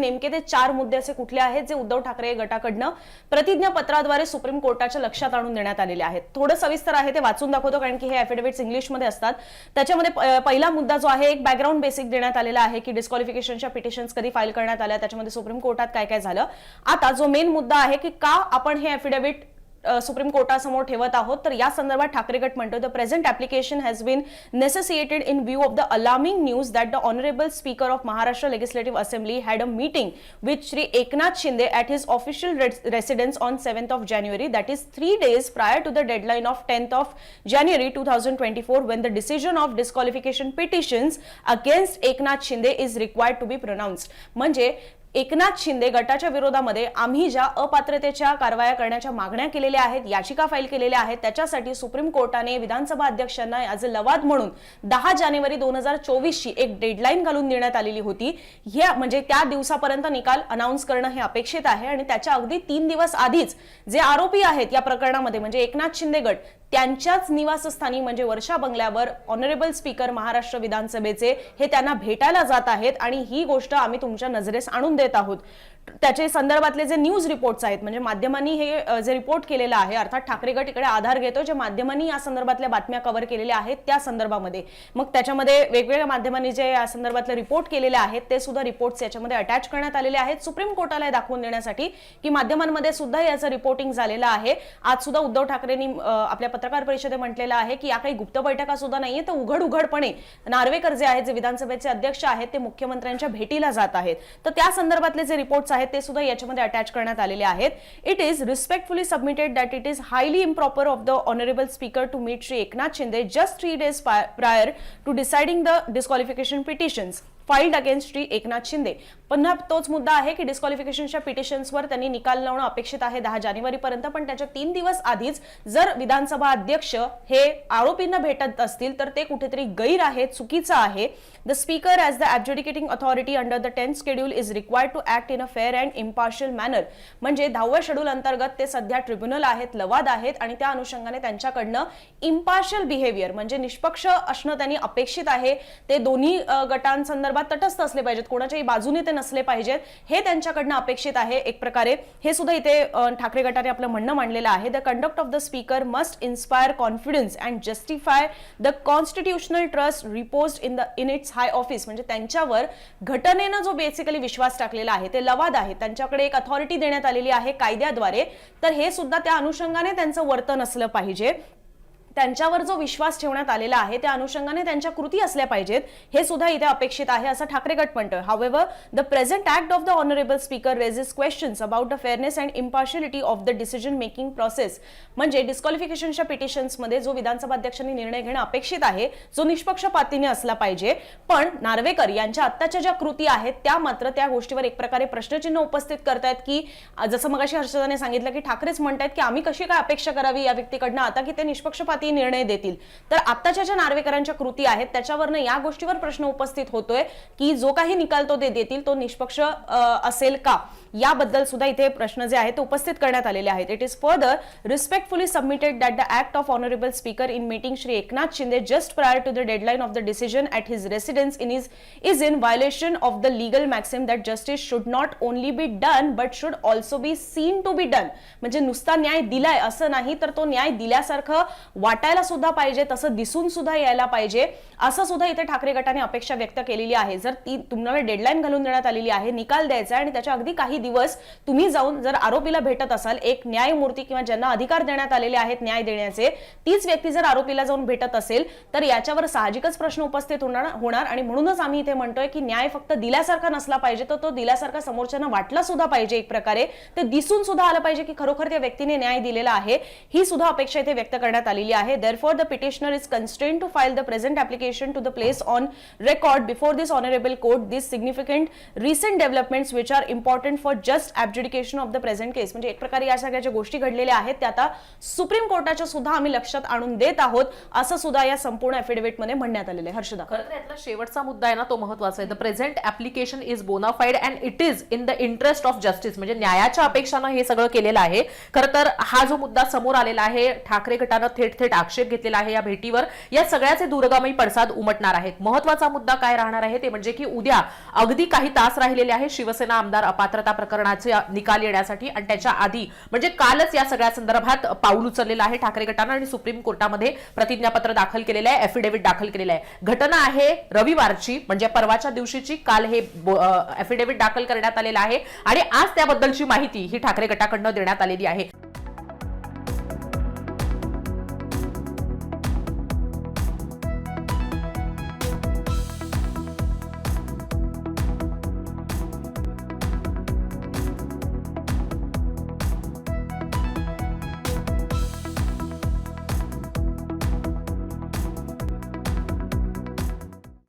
नेमके ते चार मुद्दे असे कुठले आहेत जे उद्धव ठाकरे गटाकडनं प्रतिज्ञापत्राद्वारे सुप्रीम कोर्टाच्या लक्षात आणून देण्यात आलेले आहेत? थोडं सविस्तर आहे ते वाचून दाखवतो कारण की हे अफिडेव्हिट्स इंग्लिशमध्ये असतात. त्याच्यामध्ये पहिला मुद्दा जो आहे एक बॅकग्राऊंड बेसिक देण्यात आलेला आहे की डिस्क्वालिफिकेशनच्या पिटिशन्स कधी फाईल करण्यात आल्या त्याच्यामध्ये सुप्रीम कोर्टात काय काय झालं? आता जो मेन मुद्दा आहे की का आपण हे अफिडेव्हिट सुप्रीम कोर्टासमोर ठेवत आहोत. तर या संदर्भात ठाकरे गट म्हणतो the present application has been necessitated in view of the alarming news that the honourable speaker of Maharashtra legislative assembly had a meeting with Shri Eknath Shinde at his official residence on seventh of January that is three days prior to the deadline of tenth of January two thousand twenty four when the decision of disqualification petitions against Eknath Shinde is required to be pronounce म्हणजे एकनाथ शिंदे गटाच्या विरोधामध्ये आम्ही ज्या अपात्रतेच्या कारवाया करण्याच्या मागण्या केलेल्या आहेत याचिका फाईल केलेल्या आहेत त्याच्यासाठी सुप्रीम कोर्टाने विधानसभा अध्यक्षांना ॲज अ लवाद म्हणून दहा जानेवारी दोन हजार चोवीसची एक डेडलाईन घालून देण्यात आलेली होती. ह्या म्हणजे त्या दिवसापर्यंत निकाल अनाऊन्स करणं हे अपेक्षित आहे आणि त्याच्या अगदी तीन दिवस आधीच जे आरोपी आहेत या प्रकरणामध्ये म्हणजे एकनाथ शिंदे गट त्यांच्याच निवासस्थानी म्हणजे वर्षा बंगल्यावर ऑनरेबल स्पीकर महाराष्ट्र विधानसभेचे हे त्यांना भेटायला जात आहेत आणि ही गोष्ट आम्ही तुमच्या नजरेस आणून देत आहोत. त्याचे संदर्भातले जे न्यूज रिपोर्ट्स आहेत म्हणजे माध्यमांनी हे जे रिपोर्ट केलेलं आहे अर्थात ठाकरे गट इकडे आधार घेतो जे माध्यमांनी या संदर्भातल्या बातम्या कव्हर केलेल्या आहेत त्या संदर्भामध्ये. मग त्याच्यामध्ये वेगवेगळ्या माध्यमांनी जे या संदर्भातले रिपोर्ट केलेले आहेत ते सुद्धा रिपोर्ट्स याच्यामध्ये अटॅच करण्यात आलेले आहेत. सुप्रीम कोर्टाला दाखवून देण्यासाठी की माध्यमांमध्ये सुद्धा याचं रिपोर्टिंग झालेलं आहे. आज सुद्धा उद्धव ठाकरेंनी आपल्या पत्रकार परिषदे म्हटलेलं आहे की या काही गुप्त बैठका सुद्धा नाहीये तर उघड उघडपणे नार्वेकर जे आहेत जे विधानसभेचे अध्यक्ष आहेत ते मुख्यमंत्र्यांच्या भेटीला जात आहेत. तर त्या संदर्भातले जे रिपोर्ट्स आहेत ते सुद्धा याच्यामध्ये अटॅच करण्यात आलेले आहेत. It is respectfully submitted that it is highly improper of the honourable speaker to meet Shri Eknath Shinde just three days prior to deciding the disqualification petitions filed against Shri Eknath Shinde. पुन्हा तोच मुद्दा आहे की डिस्क्वालिफिकेशनच्या पिटिशन्सवर त्यांनी निकाल लावणं अपेक्षित आहे दहा जानेवारीपर्यंत. पण त्याच्या तीन दिवस आधीच जर विधानसभा अध्यक्ष हे आरोपींना भेटत असतील तर ते कुठेतरी गैर आहे चुकीचं आहे. The speaker as the adjudicating authority under the tenth schedule is required to act in a fair and impartial manner म्हणजे दहाव्या शेड्यूल अंतर्गत ते सध्या ट्रिब्युनल आहेत लवाद आहेत आणि त्या अनुषंगाने त्यांच्याकडनं इम्पार्शियल बिहेवियर म्हणजे निष्पक्ष असणं त्यांनी अपेक्षित आहे. ते दोन्ही गटांसंदर्भात संदर्भात तटस्थ असले पाहिजेत. कोणाच्याही बाजूने ते नसले पाहिजेत. हे त्यांच्याकडनं अपेक्षित आहे एक प्रकारे. हे सुद्धा इथे ठाकरे गटाने आपलं म्हणणं मांडलेलं आहे. The conduct of the speaker must inspire confidence and justify the constitutional trust repose in the in its high office म्हणजे त्यांच्यावर घटनेनं जो बेसिकली विश्वास टाकलेला आहे ते लवाद आहे. त्यांच्याकडे एक अथॉरिटी देण्यात आलेली आहे कायद्याद्वारे. तर हे सुद्धा त्या अनुषंगाने त्यांचं वर्तन असलं पाहिजे. त्यांच्यावर जो विश्वास ठेवण्यात आलेला आहे त्या अनुषंगाने त्यांच्या कृती असल्या पाहिजेत हे सुद्धा इथे अपेक्षित आहे असं ठाकरे गट म्हणतोय. However the present act of the honourable speaker raises questions about the fairness and impartiality of the decision making process म्हणजे डिस्क्वालिफिकेशनच्या पिटिशन्समध्ये जो विधानसभा अध्यक्षांनी निर्णय घेणं अपेक्षित आहे जो निष्पक्षपातीने असला पाहिजे. पण नार्वेकर यांच्या आत्ताच्या ज्या कृती आहेत त्या मात्र त्या गोष्टीवर एक प्रकारे प्रश्नचिन्ह उपस्थित करतायत की जसं मगाशी हर्षदाने सांगितलं की ठाकरेच म्हणतायत की आम्ही कशी काय अपेक्षा करावी या व्यक्तीकडनं? आता की ते निष्पक्षपाती निर्णय देतील. तर आत्ताच्या ज्या नार्वेकरांच्या कृती आहेत त्याच्यावरनं या गोष्टीवर प्रश्न उपस्थित होतोय की जो काही निकाल तो दे देतील तो निष्पक्ष असेल का? याबद्दल सुद्धा इथे प्रश्न जे आहेत ते उपस्थित करण्यात आलेले आहेत. It is further respectfully submitted that the act of honourable speaker in meeting Shri Eknath Shinde just prior to the deadline of the decision at his residence in is is in violation of the legal maxim that justice should not only be done but should also be seen to be done म्हणजे नुसता न्याय दिलाय असं नाही तर तो न्याय दिल्यासारखं वाट वाटायला सुद्धा पाहिजे तसं दिसून सुद्धा यायला पाहिजे असं सुद्धा इथे ठाकरे गटाने अपेक्षा व्यक्त केलेली आहे. जर ती तुम्हाला डेडलाईन घालून देण्यात आलेली आहे निकाल द्यायचा आहे आणि त्याच्या अगदी काही दिवस तुम्ही जाऊन जर आरोपीला भेटत असाल एक न्यायमूर्ती किंवा ज्यांना अधिकार देण्यात आलेले आहेत न्याय देण्याचे तीच व्यक्ती जर आरोपीला जाऊन भेटत असेल तर याच्यावर साहजिकच प्रश्न उपस्थित होणार होणार आणि म्हणूनच आम्ही इथे म्हणतोय की न्याय फक्त दिल्यासारखा नसला पाहिजे तर तो दिल्यासारखा समोरच्यांना वाटला सुद्धा पाहिजे एक प्रकारे. ते दिसून सुद्धा आलं पाहिजे की खरोखर त्या व्यक्तीने न्याय दिलेला आहे ही सुद्धा अपेक्षा इथे व्यक्त करण्यात आलेली आहे. Therefore the petitioner is constrain to file the present application to the place on record. Before this honorable court these significant recent developments which are important for just abjudication of the present case. म्हणजे एक प्रकारे या सगळ्या ज्या गोष्टी घडलेल्या आहेत त्या आता सुप्रीम कोर्टाच्या सुद्धा आम्ही लक्षात आणून देत आहोत. असं सुद्धा या संपूर्ण affidavit मध्ये म्हणण्यात आलेलं आहे. हर्षदा. खरं तर यातला शेवटचा मुद्दा आहे ना तो महत्त्वाचा आहे. The present application is bona fide and it is in the interest of justice म्हणजे न्यायाच्या अपेक्षानं हे सगळं केलेलं आहे. खरं तर हा जो मुद्दा समोर आलेला आहे ठाकरे गटानं थेट थेट थेट आक्षेप घेतलेला आहे या भेटीवर. या सगळ्याचे दूरगामी पडसाद उमटणार आहेत. महत्त्वाचा मुद्दा काय राहणार आहे ते म्हणजे की उद्या अगदी काही तास राहिलेले आहे शिवसेना आमदार अपात्रता प्रकरणाचे निकाल येण्यासाठी आणि त्याच्या आधी म्हणजे कालच या सगळ्या संदर्भात पाऊल उचललेलं आहे ठाकरे गटानं आणि सुप्रीम कोर्टामध्ये प्रतिज्ञापत्र दाखल केलेलं आहे एफिडेव्हिट दाखल केलेलं आहे. घटना आहे रविवारची म्हणजे परवाच्या दिवशीची काल हे एफिडेव्हिट दाखल करण्यात आलेलं आहे आणि आज त्याबद्दलची माहिती ही ठाकरे गटाकडनं देण्यात आलेली आहे.